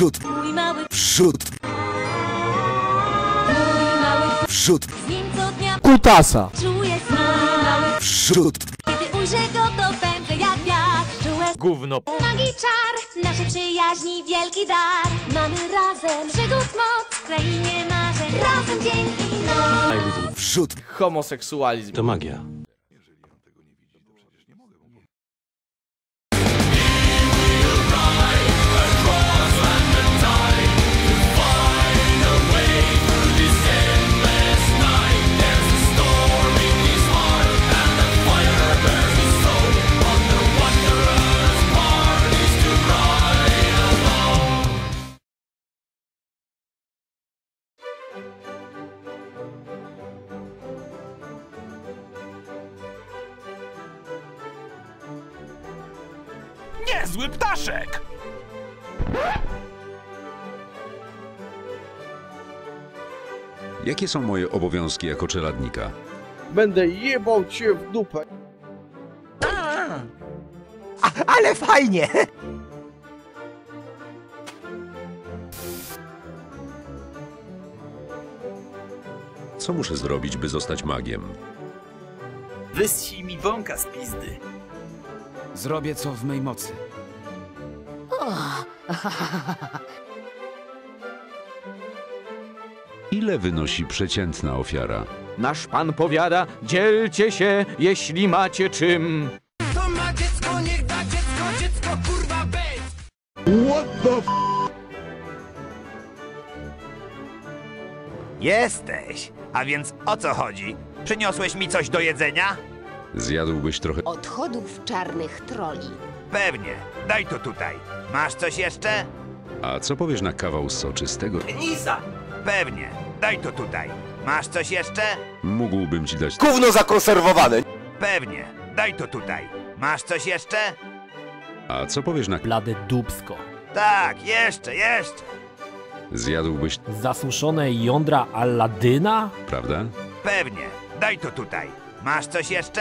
Wrzód, Mój mały, wrzód, mój mały wrzód, Z nim co dnia Kutasa. czuję smak. Mały wrzód. Kiedy ujrzę go to pędzę jak wiatr. Czułe Gówno. magii czar. Naszej przyjaźni wielki dar. Mamy razem przygód moc. W krainie marzeń. Razem dzień i noc. Wrzód, Homoseksualizm. To magia. Niezły ptaszek! Jakie są moje obowiązki jako czeladnika? Będę jebał cię w dupę. Ale fajnie! Co muszę zrobić, by zostać magiem? Wyschij mi bąka z pizdy. Zrobię co w mej mocy. Ile wynosi przeciętna ofiara? Nasz pan powiada, dzielcie się, jeśli macie czym. Jesteś! A więc o co chodzi? Przyniosłeś mi coś do jedzenia? Zjadłbyś trochę... odchodów czarnych troli. Pewnie. Daj to tutaj. Masz coś jeszcze? A co powiesz na kawał soczystego? Nisa! Pewnie. Daj to tutaj. Masz coś jeszcze? Mógłbym ci dać... Gówno zakonserwowane. Pewnie. Daj to tutaj. Masz coś jeszcze? A co powiesz na... Blade dubsko. Tak, jeszcze, jeszcze. Zjadłbyś... Zasuszone jądra Aladyna? Prawda? Pewnie. Daj to tutaj. Masz coś jeszcze?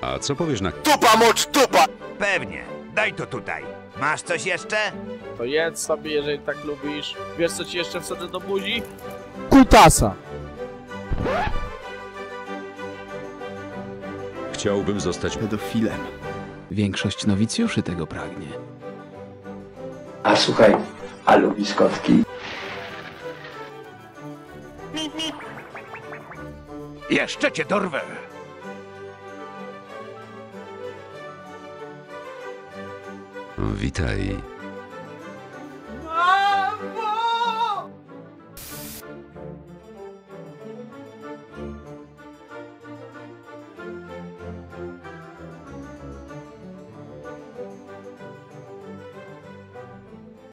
A co powiesz na... Tupa mocz, tupa! Pewnie. Daj to tutaj. Masz coś jeszcze? To jedz sobie, jeżeli tak lubisz. Wiesz co ci jeszcze wsadzę do buzi? Kutasa. Chciałbym zostać... Pedofilem. Większość nowicjuszy tego pragnie. A słuchaj, a lubisz kotki? Jeszcze cię dorwę! Witaj.